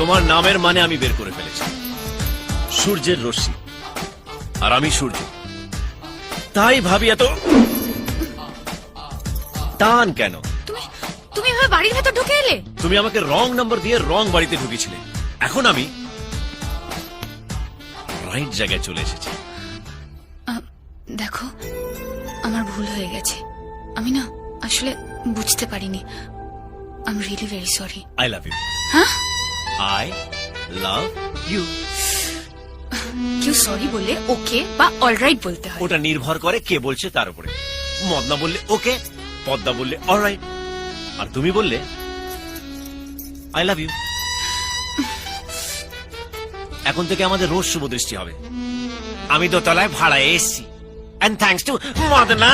তোমার নামের মানে আমি বের করে ফেলেছি। সূর্যের রশ্মি। আর আমি সূর্য। তাই ভাবি এত টান কেন? তুমি তুমি এভাবে বাড়ির ভেতর ঢুকে এলে? তুমি আমাকে রং নাম্বার দিয়ে রং বাড়িতে ঢুকেছিলে। এখন আমি রাইট জায়গায় চলে এসেছি। দেখো আমার ভুল হয়ে গেছে। আমি না আসলে বুঝতে পারিনি। I am really very sorry I love you হ্যাঁ? আই লাভ ইউ কেউ সরি বললে ওকে বা অলরাইট বলতে হয়। ওটা নির্ভর করে কে বলছে তার উপরে। মদনা বললে ওকে পদ্মা বললে অলরাইট আর তুমি বললে আই লাভ ইউ এখন থেকে আমাদের রোজ শুভ দৃষ্টি হবে। আমি দোতলায় ভাড়ায় এসছি। And thanks to Madna!